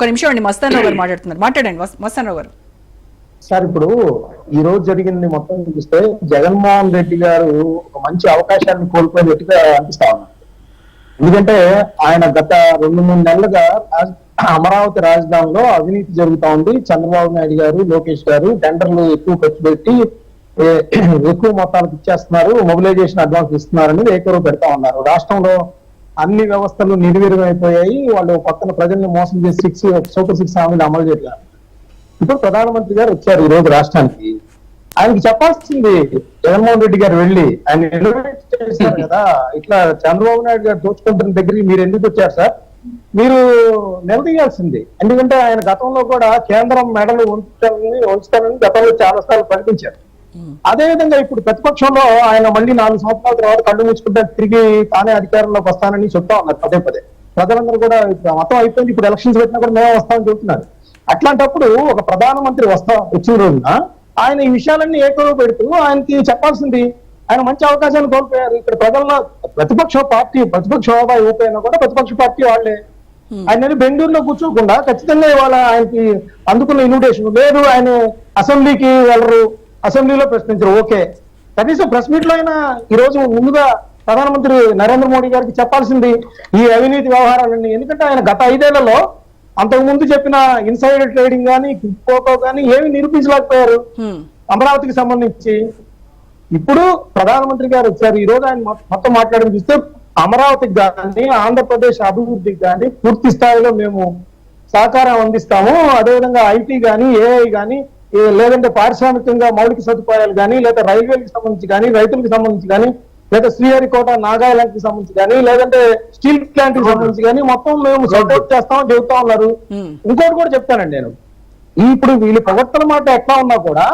ఒక్క నిమిషం అండి మస్తాన్ గారు మాట్లాడుతున్నారు. మాట్లాడండి మస్- మస్తాన్ గారు. సార్ ఇప్పుడు ఈ రోజు జరిగింది మొత్తం చూస్తే జగన్మోహన్ రెడ్డి గారు ఒక మంచి అవకాశాన్ని కోల్పోయినట్టుగా అనిపిస్తా ఉన్నారు ఎందుకంటే ఆయన గత రెండు మూడు నెలలుగా అమరావతి రాజధానిలో అవినీతి జరుగుతా ఉంది. చంద్రబాబు నాయుడు గారు లోకేష్ గారు టెండర్లు ఎక్కువ ఖర్చు పెట్టి ఎక్కువ మొత్తాలకు ఇచ్చేస్తున్నారు మొబిలైజేషన్ అడ్వాన్స్ ఇస్తున్నారు అనేది ఏకరువు పెడతా ఉన్నారు. రాష్ట్రంలో అన్ని వ్యవస్థలు నిర్వీర్యం అయిపోయాయి. వాళ్ళు పక్కన ప్రజల్ని మోసం చేసి సిక్స్ సూపర్ సిక్స్ హామీలు అమలు చేయట్లేదు ఇప్పుడు ప్రధానమంత్రి గారు వచ్చారు ఈ రోజు రాష్ట్రానికి. ఆయనకి చెప్పాల్సింది జగన్మోహన్ రెడ్డి గారు వెళ్ళి ఆయన చేశారు కదా. ఇట్లా చంద్రబాబు నాయుడు గారు దోచుకుంటున్న దగ్గరికి మీరు ఎందుకు వచ్చారు సార్? మీరు నిలదీయాల్సింది. ఎందుకంటే ఆయన గతంలో కూడా కేంద్రం మెడలు ఉంచుతానని ఉంచుతారని గతంలో చాలా సార్లు ప్రకటించారు అదే విధంగా ఇప్పుడు ప్రతిపక్షంలో ఆయన మళ్ళీ నాలుగు సంవత్సరాల తర్వాత కళ్ళు ముచ్చుకుంటే తిరిగి తానే అధికారంలోకి వస్తానని చెప్తా ఉన్నారు పదే పదే. ప్రజలందరూ కూడా మొత్తం అయిపోయింది ఇప్పుడు ఎలక్షన్స్ పెట్టినా కూడా మేమే వస్తామని చెప్తున్నారు. అట్లాంటప్పుడు ఒక ప్రధానమంత్రి వస్తా వచ్చిన రోజున ఆయన ఈ విషయాలన్నీ ఏకరువు పెడుతూ ఆయనకి చెప్పాల్సింది ఆయన మంచి అవకాశాన్ని కోల్పోయారు. ఇక్కడ ప్రజల్లో ప్రతిపక్ష పార్టీ ప్రతిపక్ష హోదా ఇవ్వకపోయినా కూడా ప్రతిపక్ష పార్టీ వాళ్ళే. ఆయన బెంగళూరులో కూర్చోకుండా ఖచ్చితంగా ఇవాళ ఆయనకి అందుకున్న ఇన్విటేషన్ లేదు. ఆయన అసెంబ్లీకి వెళ్ళరు. అసెంబ్లీలో ప్రశ్నించరు. ఓకే. కనీసం ప్రెస్ మీట్లో అయినా ఈ రోజు ముందుగా ప్రధానమంత్రి నరేంద్ర మోడీ గారికి చెప్పాల్సింది ఈ అవినీతి వ్యవహారాలన్నీ. ఎందుకంటే ఆయన గత ఐదేళ్ళలో అంతకు ముందు చెప్పిన ఇన్సైడర్ ట్రేడింగ్ కానీ కోకో కానీ ఏమి నిరూపించలేకపోయారు. అమరావతికి సంబంధించి. ఇప్పుడు ప్రధానమంత్రి గారు వచ్చారు. ఈ రోజు ఆయన మొత్తం మాట్లాడడం చూస్తే అమరావతికి కానీ ఆంధ్రప్రదేశ్ అభివృద్ధికి కానీ పూర్తి స్థాయిలో మేము సహకారం అందిస్తాము. అదేవిధంగా ఐటీ కానీ ఏఐ కానీ లేదంటే పారిశ్రామికంగా మౌలిక సదుపాయాలు కానీ లేదా రైల్వేలకు సంబంధించి కానీ రైతులకు సంబంధించి కానీ లేదా శ్రీహరికోట నాగాలాండ్కి సంబంధించి కానీ లేదంటే స్టీల్ ప్లాంట్కి సంబంధించి కానీ మొత్తం మేము సపోర్ట్ చేస్తామని చెబుతా ఉన్నారు. హ్మ్. ఇంకోటి కూడా చెప్తానండి నేను. ఇప్పుడు వీళ్ళ ప్రవర్తన మాట ఎట్లా ఉన్నా కూడా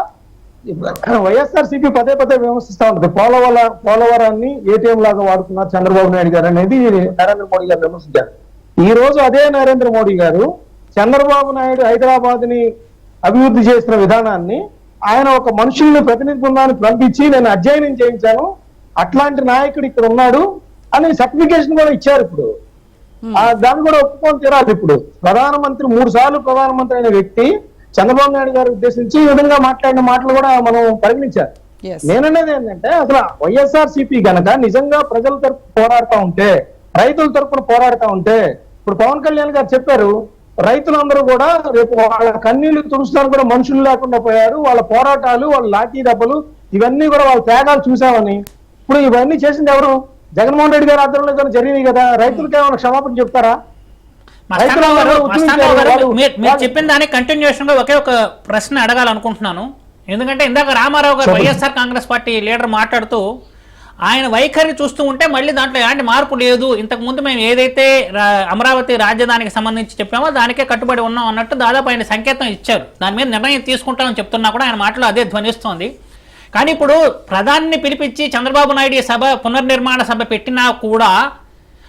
వైఎస్ఆర్ సిపి పదే పదే విమర్శిస్తా ఉంటుంది. పోలవర పోలవరాన్ని ఏటీఎం లాగా వాడుతున్నారు చంద్రబాబు నాయుడు గారు అనేది నరేంద్ర మోడీ గారు విమర్శించారు. ఈ రోజు అదే నరేంద్ర మోడీ గారు చంద్రబాబు నాయుడు హైదరాబాద్ని అభివృద్ధి చేసిన విధానాన్ని ఆయన ఒక మనుషుల్ని ప్రతినిధి బృందాన్ని పంపించి నేను అధ్యయనం చేయించాను. అట్లాంటి నాయకుడు ఇక్కడ ఉన్నాడు అని సర్టిఫికేషన్ కూడా ఇచ్చారు ఇప్పుడు. దాన్ని కూడా ఒప్పుకొని తీరాలి ఇప్పుడు. ప్రధానమంత్రి మూడు సార్లు ప్రధానమంత్రి అయిన వ్యక్తి చంద్రబాబు నాయుడు గారు ఉద్దేశించి ఈ విధంగా మాట్లాడిన మాటలు కూడా మనం పరిగణించారు Yes. నేననేది ఏంటంటే అసలు వైఎస్ఆర్ సిపి గనక నిజంగా ప్రజల తరపు పోరాడుతా ఉంటే రైతుల తరపున పోరాడుతా ఉంటే ఇప్పుడు పవన్ కళ్యాణ్ గారు చెప్పారు రైతులందరూ కూడా రేపు వాళ్ళ కన్నీళ్ళు తుడుచడానికి కూడా మనుషులు లేకుండా పోయారు. వాళ్ళ పోరాటాలు వాళ్ళ లాఠీ దెబ్బలు ఇవన్నీ కూడా వాళ్ళ త్యాగాలు చూసామని ఇప్పుడు ఇవన్నీ చేసింది ఎవరు? జగన్మోహన్ రెడ్డి గారి ఆధ్వర్యంలో జరిగినాయి కదా? రైతులకి ఏమైనా క్షమాపణ చెప్తారా? మీరు చెప్పిన దానికి కంటిన్యూషన్గా ఒకే ఒక ప్రశ్న అడగాలనుకుంటున్నాను. ఎందుకంటే ఇందాక రామారావు గారు. వైఎస్ఆర్ కాంగ్రెస్ పార్టీ లీడర్ మాట్లాడుతూ ఆయన వైఖరిని చూస్తూ ఉంటే మళ్ళీ దాంట్లో ఎలాంటి మార్పు లేదు. ఇంతకుముందు మేము ఏదైతే రా- అమరావతి రాజధానికి సంబంధించి చెప్పామో దానికే కట్టుబడి ఉన్నాం అన్నట్టు దాదాపు ఆయన సంకేతం ఇచ్చారు. దాని మీద నిర్ణయం తీసుకుంటామని చెప్తున్నా కూడా ఆయన మాటలో అదే ధ్వనిస్తోంది. కానీ ఇప్పుడు ప్రధానిని పిలిపించి చంద్రబాబు నాయుడు సభ పునర్నిర్మాణ సభ పెట్టినా కూడా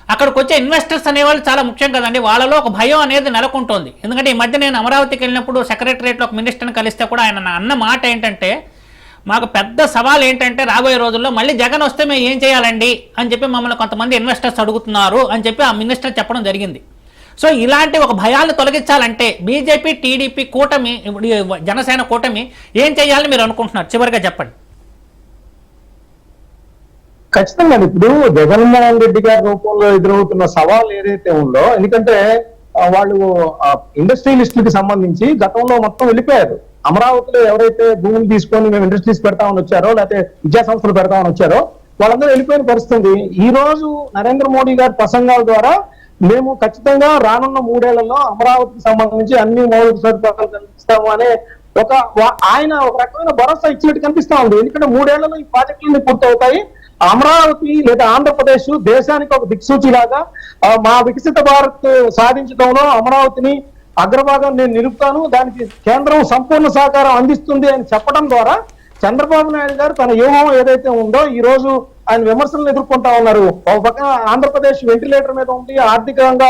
అక్కడికి వచ్చే ఇన్వెస్టర్స్ అనేవాళ్ళు చాలా ముఖ్యం కదండి. వాళ్ళలో ఒక భయం అనేది నెలకొంటుంది. ఎందుకంటే ఈ మధ్య నేను అమరావతికి వెళ్ళినప్పుడు సెక్రటరియట్లో ఒక మినిస్టర్ని కలిస్తే కూడా ఆయన అన్న మాట ఏంటంటే మాకు పెద్ద సవాల్ ఏంటంటే రాబోయే రోజుల్లో మళ్ళీ జగన్ వస్తే మేము ఏం చేయాలండి అని చెప్పి మమ్మల్ని కొంతమంది ఇన్వెస్టర్స్ అడుగుతున్నారు అని చెప్పి ఆ మినిస్టర్ చెప్పడం జరిగింది. సో ఇలాంటి ఒక భయాన్ని తొలగించాలంటే బీజేపీ టీడీపీ కూటమి జనసేన కూటమి ఏం చేయాలని మీరు అనుకుంటున్నారు? చివరిగా చెప్పండి. ఖచ్చితంగా ఇప్పుడు జగన్మోహన్ రెడ్డి గారి రూపంలో ఎదురవుతున్న సవాల్ ఏదైతే ఉందో ఎందుకంటే ఆ, వాళ్ళు ఇండస్ట్రియలిస్టులకి సంబంధించి గతంలో మొత్తం వెళ్ళిపోయారు. అమరావతిలో ఎవరైతే భూములు తీసుకొని మేము ఇండస్ట్రీస్ పెడతామని వచ్చారో లేకపోతే విద్యా సంస్థలు పెడతామని వచ్చారో వాళ్ళందరూ వెళ్ళిపోయిన పరిస్థితి. ఈ రోజు నరేంద్ర మోడీ గారి ప్రసంగాల ద్వారా మేము ఖచ్చితంగా రానున్న మూడేళ్ళలో అమరావతికి సంబంధించి అన్ని మౌలిక సదుపాయాలు కల్పిస్తాము అనే ఒక ఆయన ఒక రకమైన భరోసా ఇచ్చినట్టు కనిపిస్తా ఉంది. ఎందుకంటే మూడేళ్ళలో ఈ ప్రాజెక్టులన్నీ పూర్తవుతాయి. అమరావతి లేదా ఆంధ్రప్రదేశ్ దేశానికి ఒక దిక్సూచి లాగా మా వికసిత భారత్ సాధించడంలో అమరావతిని అగ్రభాగం నేను నిలుపుతాను దానికి కేంద్రం సంపూర్ణ సహకారం అందిస్తుంది అని చెప్పడం ద్వారా చంద్రబాబు నాయుడు గారు తన వ్యూహం ఏదైతే ఉందో ఈ రోజు ఆయన విమర్శలను ఎదుర్కొంటా ఉన్నారు ఒక పక్కన ఆంధ్రప్రదేశ్ వెంటిలేటర్ మీద ఉంది ఆర్థికంగా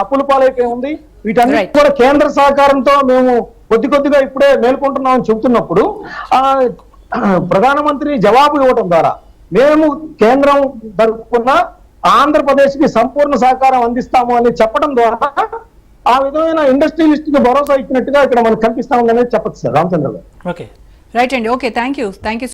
అప్పుల పాలైపోయి ఉంది వీటన్నిటి. కూడా కేంద్ర సహకారంతో మేము కొద్ది కొద్దిగా ఇప్పుడే మేల్కొంటున్నామని చెబుతున్నప్పుడు ఆ ప్రధానమంత్రి జవాబు ఇవ్వడం ద్వారా మేము కేంద్రం తరపున ఆంధ్రప్రదేశ్కి సంపూర్ణ సహకారం అందిస్తాము అని చెప్పడం ద్వారా ఆ విధమైన ఇండస్ట్రియలిస్ట్కి భరోసా ఇచ్చినట్టుగా ఇక్కడ మనకు కనిపిస్తా ఉందనేది చెప్పచ్చు sir Ramachandra garu okay. Right అండి. Okay. Thank you thank you